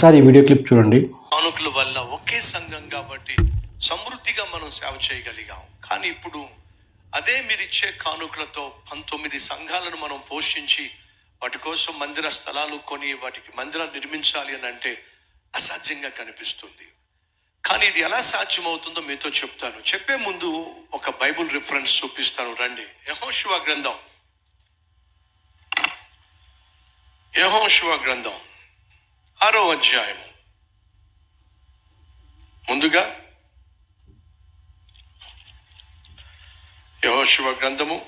ఒకసారి ఈ video clip చూడండి. కానుకల వల్ల ఒకే సంఘం కాబట్టి సమృద్ధిగా మనం సేవ చేయగలిగాం. కానీ ఇప్పుడు అదే మీరు ఇచ్చే కానుకలతో పంతొమ్మిది సంఘాలను మనం పోషించి వాటి కోసం మందిర స్థలాలు కొని వాటికి మందిరాలు నిర్మించాలి అని అంటే అసాధ్యంగా కనిపిస్తుంది. కానీ ఇది ఎలా సాధ్యమవుతుందో మీతో చెప్తాను. చెప్పే ముందు ఒక బైబుల్ రిఫరెన్స్ చూపిస్తాను. రండి. యహోశివ గ్రంథం. యహోశివ గ్రంథం. ఆరో అధ్యాయము ముందుగా యహోశివ గ్రంథము.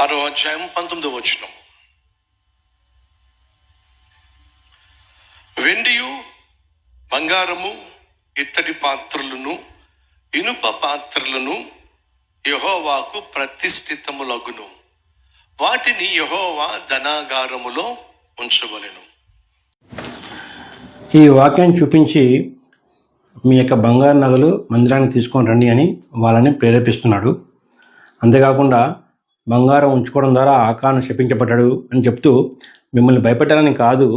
ఆరో అధ్యాయం పంతొమ్మిదో వచ్చినాం వెండియు బంగారము ఇత్తడి పాత్రలను ఇనుప పాత్రలను యహోవాకు ప్రతిష్ఠితములగును. వాటిని యహోవా ధనాగారములో ఉంచవలను. ఈ వాక్యాన్ని చూపించి మీ యొక్క బంగారు నగలు మందిరానికి తీసుకొని రండి అని వాళ్ళని ప్రేరేపిస్తున్నాడు. అంతేకాకుండా బంగారం ఉంచుకోవడం ద్వారా ఆకాను శపించబడ్డాడు అని చెప్తూ మిమ్మల్ని భయపెట్టాలని కాదు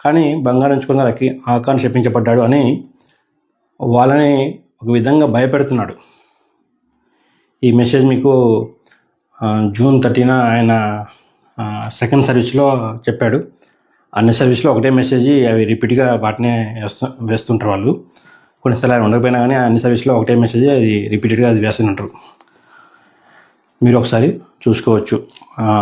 కానీ బంగారం ఉంచుకోవడం ద్వారా ఆకి- శపించబడ్డాడు అని వాళ్ళని ఒక విధంగా భయపెడుతున్నాడు. ఈ మెసేజ్ మీకు జూన్ థర్టీన ఆయన సెకండ్ సర్వీస్లో చెప్పాడు. అన్ని సర్వీస్లో ఒకటే మెసేజ్ అవి రిపీట్గా వాటినే వేస్తూ వేస్తుంటారు వాళ్ళు. కొన్నిసార్లు ఆయన ఉండకపోయినా కానీ అన్ని సర్వీస్లో ఒకటే మెసేజ్ అది రిపీటెడ్గా అది వేస్తుంటారు. మీరు ఒకసారి చూసుకోవచ్చు.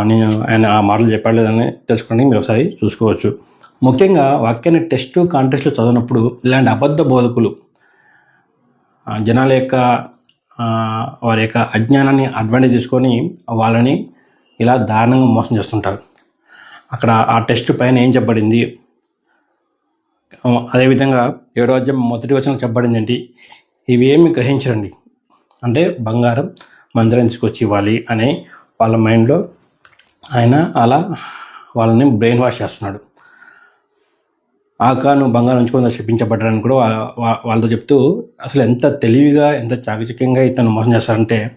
నేను ఆయన ఆ మాటలు చెప్పాడు లేదని తెలుసుకోండి మీరు ఒకసారి చూసుకోవచ్చు. ముఖ్యంగా వాక్యాన్ని టెస్ట్ కాంటెస్ట్లు చదివినప్పుడు ఇలాంటి అబద్ధ బోధకులు జనాల యొక్క వారి యొక్క అజ్ఞానాన్ని అడ్వాంటేజ్ తీసుకొని వాళ్ళని ఇలా దారుణంగా మోసం చేస్తుంటారు. అక్కడ ఆ టెస్ట్ పైన ఏం చెప్పబడింది? అదేవిధంగా ఏడో అధ్యాయం మొదటి వచనం చెప్పబడింది ఏంటి? ఇవేమి గ్రహించరండి. అంటే బంగారం మందిరం తీసుకొచ్చి ఇవ్వాలి అని వాళ్ళ మైండ్లో ఆయన అలా వాళ్ళని బ్రెయిన్ వాష్ చేస్తున్నాడు. ఆకాను బంగారం ఉంచుకొని శపించబడ్డారని కూడా వాళ్ళతో చెప్తూ అసలు ఎంత తెలివిగా ఎంత చాకచక్యంగా ఇతను మోసం చేస్తారంటే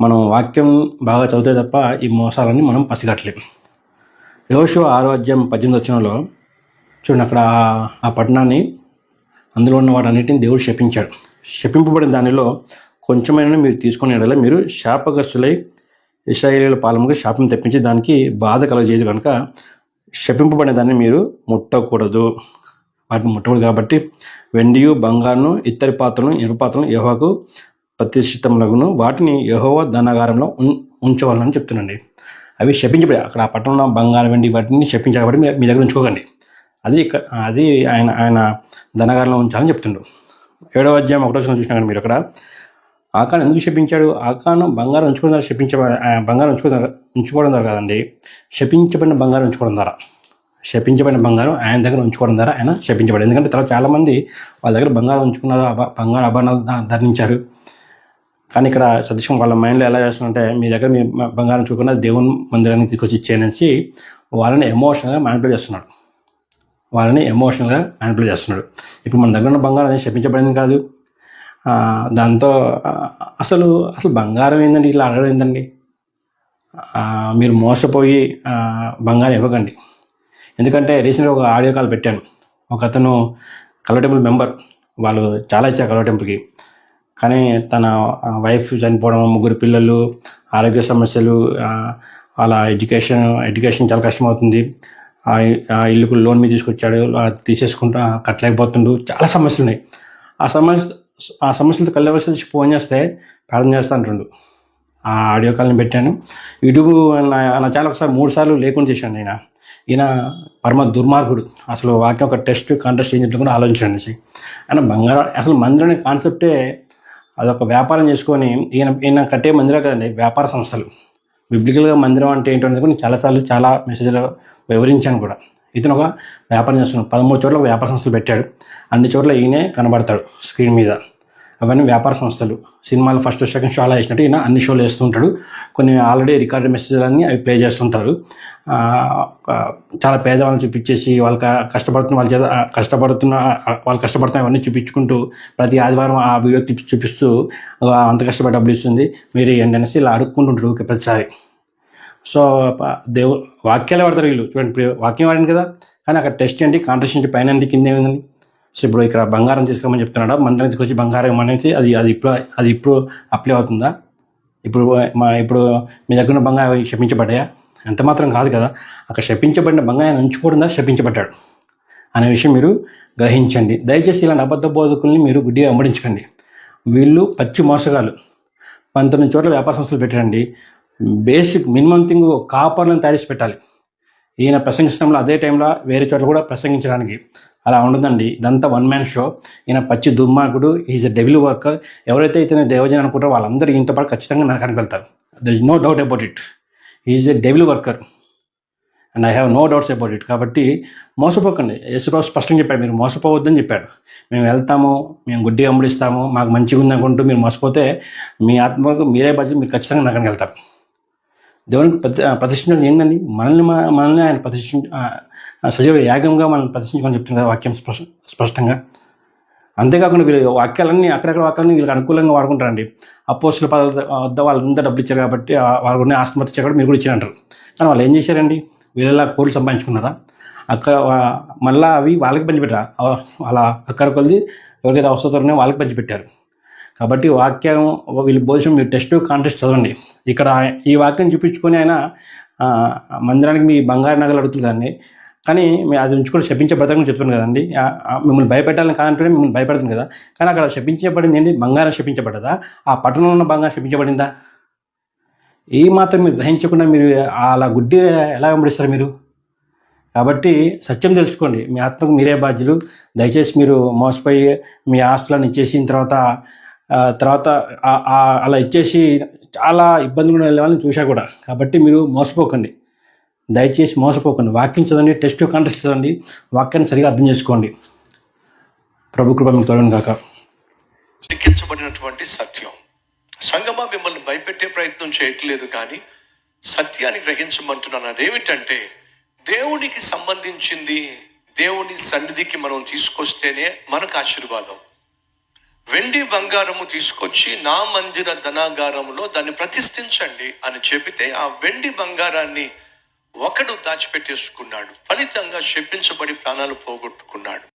మనం వాక్యం బాగా చదివితే తప్ప ఈ మోసాలని మనం పసిగట్టలేం. యోషో ఆరోగ్యం పద్దెనిమిది వచ్చినలో చూడండి అక్కడ ఆ- పట్టణాన్ని అందులో ఉన్న వాటన్నిటిని దేవుడు శపించాడు. శపింపబడిన దానిలో కొంచెమైనా మీరు తీసుకునే ఎడల మీరు శాపగ్రస్తులై ఇస్రాయేలీల పాలముగా శాపం తెప్పించి దానికి బాధ కలగజేయదు కనుక శపింపబడిన దాన్ని మీరు ముట్టకూడదు. వాటిని ముట్టకూడదు కాబట్టి వెండియు బంగారును ఇత్తడి పాత్రలను ఇనుప పాత్రలను యహోవాకు ప్రతిష్ఠితములగును. వాటిని యహోవ ధనాగారంలో ఉం ఉంచవాలని చెప్తున్నాండి అవి శపించబడి అక్కడ ఆ పట్టణంలో బంగారం వెండి వాటిని శపించాలి కాబట్టి మీ- దగ్గర ఉంచుకోకండి. అది ఇక్కడ అది ఆయన ఆయన ధనగారంలో ఉంచాలని చెప్తుండు. ఏడవ అధ్యాయం ఒకటో చూసినా కానీ మీరు అక్కడ ఆకాను ఎందుకు శపించాడు? ఆకాను బంగారం ఉంచుకోవడం ద్వారా శపించ బంగారం ఉంచుకోవడం ద్వారా- ఉంచుకోవడం ద్వారా కాదండి. శపించబడిన బంగారం ఉంచుకోవడం ద్వారా. శపించబడిన బంగారం ఆయన దగ్గర ఉంచుకోవడం ద్వారా ఆయన శపించబడి ఎందుకంటే తర్వాత చాలామంది వాళ్ళ దగ్గర బంగారం ఉంచుకున్నారు బంగారు ఆభరణాలు ధరించారు. కానీ ఇక్కడ సదృశం వాళ్ళ మైండ్లో ఎలా చేస్తుందంటే మీ దగ్గర మీ బంగారం చూడకుండా దేవుని మందిరానికి తీసుకొచ్చి ఇచ్చేయనేసి వాళ్ళని ఎమోషనల్గా మ్యానిపులేట్ చేస్తున్నాడు. వాళ్ళని ఎమోషనల్గా మ్యానిపులేట్ చేస్తున్నాడు. ఇప్పుడు మన దగ్గర ఉన్న బంగారం అనేది శపించబడింది కాదు. దాంతో అసలు అసలు బంగారం ఏందండి? ఇలా అడగడం ఏందండి? మీరు మోసపోయి బంగారం ఇవ్వకండి. ఎందుకంటే రీసెంట్గా ఒక ఆడియో కాల్ పెట్టాను. ఒక అతను కలవ టెంపుల్ మెంబర్. వాళ్ళు చాలా ఇచ్చారు కలవ టెంపుల్కి కానీ తన వైఫ్ చనిపోవడం ముగ్గురు పిల్లలు ఆరోగ్య సమస్యలు వాళ్ళ ఎడ్యుకేషన్ ఎడ్యుకేషన్ చాలా కష్టమవుతుంది. ఆ ఇల్లుకు లోన్ మీద తీసుకొచ్చాడు. తీసేసుకుంటా కట్టలేకపోతుండు. చాలా సమస్యలు ఉన్నాయి ఆ సమస్య ఆ సమస్యలతో కలవలసి ఫోన్ చేస్తే ప్రార్థన చేస్తా అంటుండు. ఆ ఆడియో కాల్ని పెట్టాను. యూట్యూబ్ నా నా ఛానల్ ఒకసారి మూడు సార్లు లేకుండా చేశాను నేను. ఈయన పరమ దుర్మార్గుడు. అసలు వాక్యం ఒక టెస్ట్ కాంటెస్ట్ ఏం చెప్తే ఆలోచించండి ఆయన బంగారం అసలు మందిరం అనే కాన్సెప్టే అదొక వ్యాపారం చేసుకొని ఈయన ఈయన కట్టే మందిరం కదండి వ్యాపార సంస్థలు. బిబ్లికల్గా మందిరం అంటే ఏంటో నేను చాలాసార్లు చాలా మెసేజ్లో వివరించాను కూడా. ఇతను ఒక వ్యాపారం చేస్తున్నాడు. పదమూడు చోట్ల వ్యాపార సంస్థలు పెట్టాడు. అన్ని చోట్ల ఈయనే కనబడతాడు స్క్రీన్ మీద. అవన్నీ వ్యాపార సంస్థలు. సినిమాలు ఫస్ట్ సెకండ్ షో అలా వేసినట్టు ఈయన అన్ని షోలు వేస్తుంటాడు కొన్ని ఆల్రెడీ రికార్డ్ మెసేజ్లన్నీ అవి ప్లే చేస్తుంటారు చాలా పేదవాళ్ళని చూపించేసి వాళ్ళ కష్టపడుతున్న వాళ్ళ చేత కష్టపడుతున్న వాళ్ళు కష్టపడుతున్న అవన్నీ చూపించుకుంటూ ప్రతి ఆదివారం ఆ వీడియో తిప్పి చూపిస్తూ అంత కష్టపడి డబ్బులు ఇస్తుంది. మీరు ఏంటనేసి ఇలా అడుక్కుంటుంటారు ప్రతిసారి. సో దేవు వాక్యాలు వాడతారు వీళ్ళు. చూడండి వాక్యం వాడింది కదా. కానీ అక్కడ టెస్ట్ ఏంటి? కాంట్రెస్ట్ ఏంటి? పైన ఏంటి? కింద ఏముంది? సో ఇప్పుడు ఇక్కడ బంగారం తీసుకోమని చెప్తున్నాడా? మందిరం తీసుకొచ్చి బంగారం అనేది అది అది ఇప్పుడు అది ఇప్పుడు అప్లై అవుతుందా? ఇప్పుడు మా ఇప్పుడు మీ దగ్గర ఉన్న బంగారం శపించబడ్డాయా ఎంత మాత్రం కాదు కదా. అక్కడ శపించబడిన బంగారం ఉంచుకోవడం శపించబడ్డాడు అనే విషయం మీరు గ్రహించండి. దయచేసి ఇలాంటి అబద్ధ బోధకుల్ని మీరు గుడ్డిగా వెంబడించకండి. వీళ్ళు పచ్చి మోసగాలు పంతొమ్మిది చోట్ల వ్యాపార సంస్థలు పెట్టండి బేసిక్ మినిమం థింగ్ కాపర్లను తయారు పెట్టాలి. ఈయన ప్రసంగించడంలో అదే టైంలో వేరే చోట్ల కూడా ప్రసంగించడానికి అలా ఉండదండి. ఇదంతా వన్ మ్యాన్ షో ఈయన పచ్చి దుర్మార్గుడు ఈజ్ అ డెవిల్ వర్కర్ ఎవరైతే ఇతను దేవజన అనుకుంటారో వాళ్ళందరూ ఈయనతో పాటు ఖచ్చితంగా నరకానికి వెళ్తారు. There is no doubt about it is a devil worker and I have no doubts about it కాబట్టి మోసపోకండి. యేసురావు స్పష్టంగా చెప్పాడు మీరు మోసపోవద్దని చెప్పాడు. మేము వెళ్తాము మేము గుడ్డి అమ్ముడిస్తాము మాకు మంచిగా ఉంది అనుకుంటూ మీరు మోసపోతే మీ ఆత్మకు మీరే బాధ్యత మీరు ఖచ్చితంగా నరకానికి వెళ్తారు. దేవునికి ప్రతి ప్రతిష్ఠించడం ఏంటండి మనల్ని మన- మనల్ని ఆయన ప్రతిష్ఠించ సజీవ యాగంగా మనం ప్రతిష్ఠించుకొని చెప్తున్నారు వాక్యం స్పష్ట స్పష్టంగా. అంతేకాకుండా వీళ్ళు వాక్యాలన్నీ అక్కడక్కడ వాక్యాలన్నీ వీళ్ళకి అనుకూలంగా వాడుకుంటారండి. అపోస్టుల పదాల వద్ద వాళ్ళంతా డబ్బులు ఇచ్చారు కాబట్టి వాళ్ళు వాళ్ళకు ఉన్న ఆస్తి ఇచ్చారు కాబట్టి మీరు కూడా ఇచ్చారంటారు. కానీ వాళ్ళు ఏం చేశారండి? వీళ్ళలా కోర్లు సంపాదించుకున్నారా? అక్కడ మళ్ళీ అవి వాళ్ళకి పంచిపెట్టారు? అలా అక్కడ కొలిది ఎవరికైతే అవసరం ఉన్నాయో వాళ్ళకి పంచిపెట్టారు. కాబట్టి వాక్యం వీళ్ళు భోజనం మీరు టెస్ట్ కాంటెస్ట్ చదవండి. ఇక్కడ ఈ వాక్యం చూపించుకొని ఆయన మందిరానికి మీ బంగారు నగలు అడుగుతుంది కానీ కానీ మీ అది ఉంచుకొని శపించే బ్రతకం చెప్తున్నాను కదండి. మిమ్మల్ని భయపెట్టాలని కాదంటే మిమ్మల్ని భయపెడుతుంది కదా. కానీ అక్కడ శపించబడింది ఏంటి? బంగారం శపించబడ్డదా? ఆ పట్టణంలో ఉన్న బంగారం శపించబడిందా? ఏ మాత్రం మీరు దహించకుండా మీరు అలా గుడ్డి ఎలా వెంబడిస్తారు మీరు? కాబట్టి సత్యం తెలుసుకోండి. మీ ఆత్మకు మీరే బాధ్యులు. దయచేసి మీరు మోసపోయి మీ ఆస్తులను ఇచ్చేసిన తర్వాత తర్వాత అలా ఇచ్చేసి చాలా ఇబ్బందులు వెళ్ళాలని చూసా కూడా. కాబట్టి మీరు మోసపోకండి. దయచేసి మోసపోకండి. వాక్యం చదవండి టెస్ట్ కాంటెస్ట్ చదవండి వాక్యాన్ని సరిగా అర్థం చేసుకోండి. ప్రభు కృప మీకు తోడని కాక లిఖించబడినటువంటి సత్యం. సంగమా మిమ్మల్ని భయపెట్టే ప్రయత్నం చేయట్లేదు కానీ సత్యాన్ని గ్రహించమంటున్నాను అదేమిటంటే దేవునికి సంబంధించింది దేవుని సన్నిధికి మనం తీసుకొస్తేనే మనకు ఆశీర్వాదం. వెండి బంగారము తీసుకొచ్చి నా మందిర ధనాగారంలో దాన్ని ప్రతిష్ఠించండి అని చెబితే ఆ వెండి బంగారాన్ని ఒకడు దాచిపెట్టేసుకున్నాడు. ఫలితంగా శపించబడి ప్రాణాలు పోగొట్టుకున్నాడు.